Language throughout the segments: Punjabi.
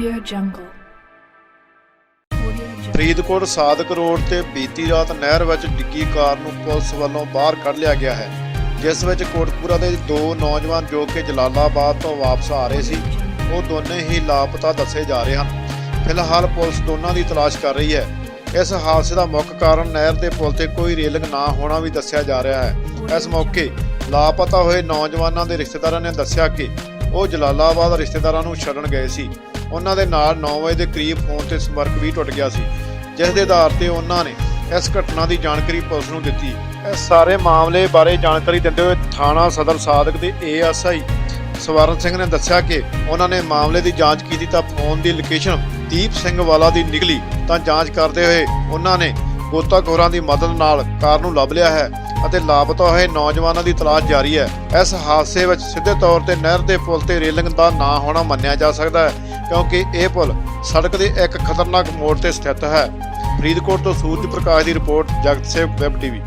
Audio Jungle. Faridkot Sadiq road ਤੇ ਬੀਤੀ ਰਾਤ ਨਹਿਰ ਵਿੱਚ ਡਿੱਗੀ ਕਾਰ ਨੂੰ ਪੁਲਿਸ ਵੱਲੋਂ ਬਾਹਰ ਕੱਢ ਲਿਆ ਗਿਆ ਹੈ, ਜਿਸ ਵਿੱਚ ਕੋਟਕਪੂਰਾ ਦੇ ਦੋ ਨੌਜਵਾਨ ਜੋ ਕਿ ਜਲਾਲਾਬਾਦ ਤੋਂ ਵਾਪਸ ਆ ਰਹੇ ਸੀ, ਉਹ ਦੋਨੇ ਹੀ ਲਾਪਤਾ ਦੱਸੇ ਜਾ ਰਹੇ ਹਨ। ਫਿਲਹਾਲ ਪੁਲਿਸ ਦੋਨਾਂ ਦੀ ਤਲਾਸ਼ ਕਰ ਰਹੀ ਹੈ। ਇਸ ਹਾਦਸੇ ਦਾ ਮੁੱਖ ਕਾਰਨ ਨਹਿਰ ਦੇ ਪੁਲ ਤੇ ਕੋਈ ਰੇਲਿੰਗ ਨਾ ਹੋਣਾ ਵੀ ਦੱਸਿਆ ਜਾ ਰਿਹਾ ਹੈ। ਇਸ ਮੌਕੇ ਲਾਪਤਾ ਹੋਏ ਨੌਜਵਾਨਾਂ ਦੇ ਰਿਸ਼ਤੇਦਾਰਾਂ ਨੇ ਦੱਸਿਆ ਕਿ ਉਹ ਜਲਾਲਾਬਾਦ ਰਿਸ਼ਤੇਦਾਰਾਂ ਨੂੰ ਛੱਡਣ ਗਏ ਸੀ। ਉਹਨਾਂ ਦੇ ਨਾਲ 9 ਵਜੇ ਦੇ ਕਰੀਬ ਫੋਨ ਤੇ ਸੰਪਰਕ ਵੀ ਟੁੱਟ ਗਿਆ ਸੀ, ਜਿਸ ਦੇ ਆਧਾਰ ਤੇ ਉਹਨਾਂ ਨੇ ਇਸ ਘਟਨਾ ਦੀ ਜਾਣਕਾਰੀ ਪੁਲਿਸ ਨੂੰ ਦਿੱਤੀ। ਇਸ ਸਾਰੇ ਮਾਮਲੇ ਬਾਰੇ ਜਾਣਕਾਰੀ ਦਿੰਦੇ ਹੋਏ ਥਾਣਾ ਸਦਰ ਸਾਦਕ ਦੇ ਏਐਸਆਈ ਸਵਰਨ ਸਿੰਘ ਨੇ ਦੱਸਿਆ ਕਿ ਉਹਨਾਂ ਨੇ ਮਾਮਲੇ ਦੀ ਜਾਂਚ ਕੀਤੀ ਤਾਂ ਫੋਨ ਦੀ ਲੋਕੇਸ਼ਨ ਦੀਪ ਸਿੰਘ ਵਾਲਾ ਦੀ ਨਿਕਲੀ ਤਾਂ ਜਾਂਚ ਕਰਦੇ ਹੋਏ ਉਹਨਾਂ ਨੇ ਗੋਤਾਖੋਰਾਂ ਦੀ ਮਦਦ ਨਾਲ ਕਾਰ ਨੂੰ ਲੱਭ ਲਿਆ ਹੈ ਅਤੇ ਲਾਪਤਾ ਹੋਏ ਨੌਜਵਾਨਾਂ ਦੀ ਤਲਾਸ਼ ਜਾਰੀ ਹੈ। ਇਸ ਹਾਦਸੇ ਵਿੱਚ ਸਿੱਧੇ ਤੌਰ ਤੇ ਨਹਿਰ ਦੇ ਪੁਲ ਤੇ ਰੇਲਿੰਗ ਦਾ ਨਾ ਹੋਣਾ ਮੰਨਿਆ ਜਾ ਸਕਦਾ ਹੈ, ਕਿਉਂਕਿ ਇਹ ਪੁਲ ਸੜਕ ਦੇ ਇੱਕ ਖਤਰਨਾਕ ਮੋੜ ਤੇ ਸਥਿਤ ਹੈ। ਫਰੀਦਕੋਟ ਤੋਂ ਸੂਰਜ ਪ੍ਰਕਾਸ਼ ਦੀ report, Jagat Sewa web TV.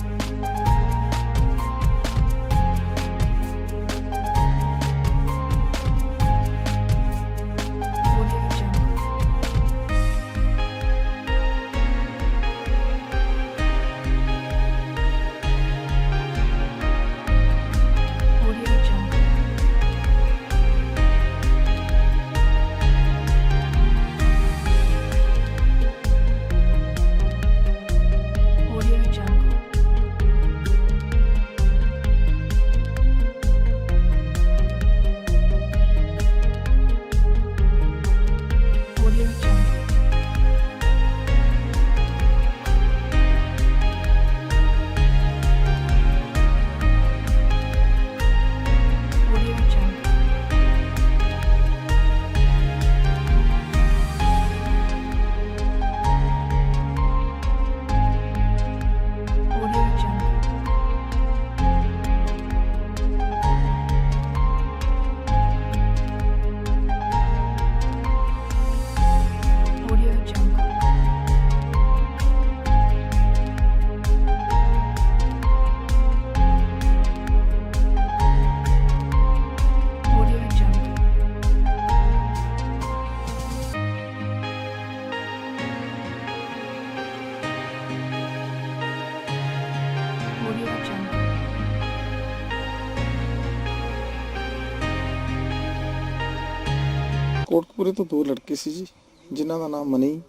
ਕੋਟਕਪੂਰੇ ਤੋਂ ਦੋ ਲੜਕੇ ਸੀ ਜੀ ਜਿਨ੍ਹਾਂ ਦਾ ਨਾਮ ਮਨੀ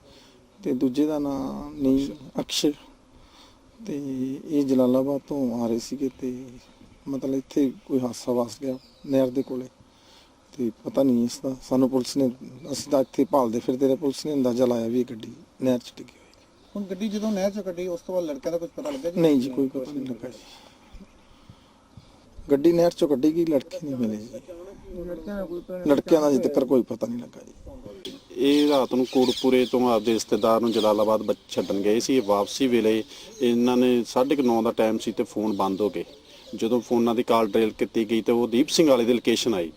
ਤੇ ਦੂਜੇ ਦਾ ਨਾਮ ਨੀਲ ਅਕਸ਼ਰ। ਤੇ ਇਹ ਜਲਾਲਾਬਾਦ ਤੋਂ ਆ ਰਹੇ ਸੀਗੇ ਤੇ ਮਤਲਬ ਇੱਥੇ ਕੋਈ ਹਾਦਸਾ ਵਾਸ ਗਿਆ ਨਹਿਰ ਦੇ ਕੋਲੇ। ਤੇ ਪਤਾ ਨਹੀਂ ਇਸ ਦਾ ਸਾਨੂੰ ਪੁਲਿਸ ਨੇ ਅਸੀਂ ਤਾਂ ਇੱਥੇ ਭਾਲਦੇ ਫਿਰਦੇ ਰਹੇ ਪੁਲਿਸ ਨੇ ਅੰਦਾਜ਼ਾ ਲਾਇਆ ਵੀ ਇਹ ਗੱਡੀ ਨਹਿਰ 'ਚ ਡਿੱਗੀ ਹੋਈ ਹੁਣ ਗੱਡੀ ਜਦੋਂ ਨਹਿਰ ਚੋਂ ਕੱਢੀ ਉਸ ਤੋਂ ਬਾਅਦ ਲੜਕਿਆਂ ਦਾ ਕੁਝ ਪਤਾ ਲੱਗਾ ਜੀ? ਨਹੀਂ ਜੀ ਕੋਈ ਪਤਾ ਨਹੀਂ ਲੱਗਾ ਜੀ। ਗੱਡੀ ਨਹਿਰ 'ਚੋਂ ਕੱਢੀ ਗਈ ਲੜਕੇ ਨਹੀਂ ਮਿਲੇ ਜੀ। ਲੜਕਿਆਂ ਦਾ ਕੋਈ ਪਤਾ ਤੱਕ ਕੋਈ ਨਹੀਂ ਲੱਗਾ ਜੀ। ਇਹ ਰਾਤ ਨੂੰ ਕੋਟਪੂਰੇ ਤੋਂ ਆਪਦੇ ਰਿਸ਼ਤੇਦਾਰ ਨੂੰ ਜਲਾਲਾਬਾਦ ਛੱਡਣ ਗਏ ਸੀ। ਇਹ ਵਾਪਸੀ ਵੇਲੇ ਇਹਨਾਂ ਨੇ 9:30 ਦਾ ਟਾਈਮ ਸੀ ਤੇ ਫੋਨ ਬੰਦ ਹੋ ਗਏ। ਜਦੋਂ ਫੋਨਾਂ ਦੀ ਕਾਲ ਟ੍ਰੇਲ ਕੀਤੀ ਗਈ ਤੇ ਉਹ ਦੀਪ ਸਿੰਘ ਵਾਲੇ ਦੀ ਲੋਕੇਸ਼ਨ ਆਈ।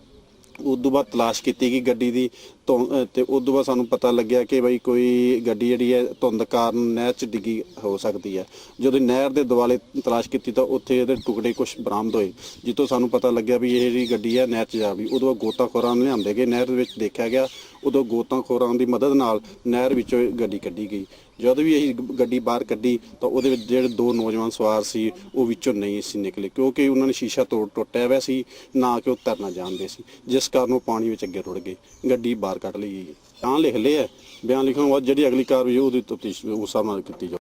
ਉਸ ਤੋਂ ਬਾਅਦ ਤਲਾਸ਼ ਕੀਤੀ ਗਈ ਗੱਡੀ ਦੀ। ਤੋਂ ਅਹ ਤੇ ਉਸ ਤੋਂ ਬਾਅਦ ਸਾਨੂੰ ਪਤਾ ਲੱਗਿਆ ਕਿ ਬਈ ਕੋਈ ਗੱਡੀ ਜਿਹੜੀ ਹੈ ਧੁੰਦ ਕਾਰਨ ਨਹਿਰ 'ਚ ਡਿੱਗੀ ਹੋ ਸਕਦੀ ਹੈ। ਜਦੋਂ ਨਹਿਰ ਦੇ ਦੁਆਲੇ ਤਲਾਸ਼ ਕੀਤੀ ਤਾਂ ਉੱਥੇ ਇਹਦੇ ਟੁਕੜੇ ਕੁਝ ਬਰਾਮਦ ਹੋਏ, ਜਿੱਥੋਂ ਸਾਨੂੰ ਪਤਾ ਲੱਗਿਆ ਵੀ ਇਹ ਜਿਹੜੀ ਗੱਡੀ ਹੈ ਨਹਿਰ 'ਚ ਜਾ ਵੀ ਉਦੋਂ ਬਾਅਦ ਗੋਤਾਖੋਰਾਂ ਨੂੰ ਲਿਆਂਦੇ ਗਏ, ਨਹਿਰ ਦੇ ਵਿੱਚ ਦੇਖਿਆ ਗਿਆ। ਉਦੋਂ ਗੋਤਾਖੋਰਾਂ ਦੀ ਮਦਦ ਨਾਲ ਨਹਿਰ ਵਿੱਚੋਂ ਇਹ ਗੱਡੀ ਕੱਢੀ ਗਈ। ਜਦੋਂ ਵੀ ਇਹ ਗੱਡੀ ਬਾਹਰ ਕੱਢੀ ਤਾਂ ਉਹਦੇ ਵਿੱਚ ਜਿਹੜੇ ਦੋ ਨੌਜਵਾਨ ਸਵਾਰ ਸੀ, ਉਹ ਵਿੱਚੋਂ ਨਹੀਂ ਸੀ ਨਿਕਲੇ, ਕਿਉਂਕਿ ਉਹਨਾਂ ਨੇ ਸ਼ੀਸ਼ਾ ਤੋੜ ਟੁੱਟਿਆ ਹੋਇਆ ਸੀ, ਨਾ ਕਿ ਉਹ ਤਰਨਾ ਜਾਣਦੇ ਸੀ। ਜਿਸ ਕਾਰਨ ਉਹ ਪਾਣੀ ਵਿੱਚ ਅੱਗੇ ਰੁੜ ਗਏ। ਗੱਡੀ ਬਾਹਰ ਕੱਢ ਲਈ ਗਈ ਬਿਆਨ ਲਿਖ ਲਏ ਹੈ ਬਿਆਨ ਲਿਖਣ ਤੋਂ ਬਾਅਦ ਜਿਹੜੀ ਅਗਲੀ ਕਾਰਵਾਈ ਹੈ ਉਹਦੀ ਤਫਤੀਸ਼ ਉਸ ਹਿਸਾਬ ਨਾਲ ਕੀਤੀ ਜਾਊ।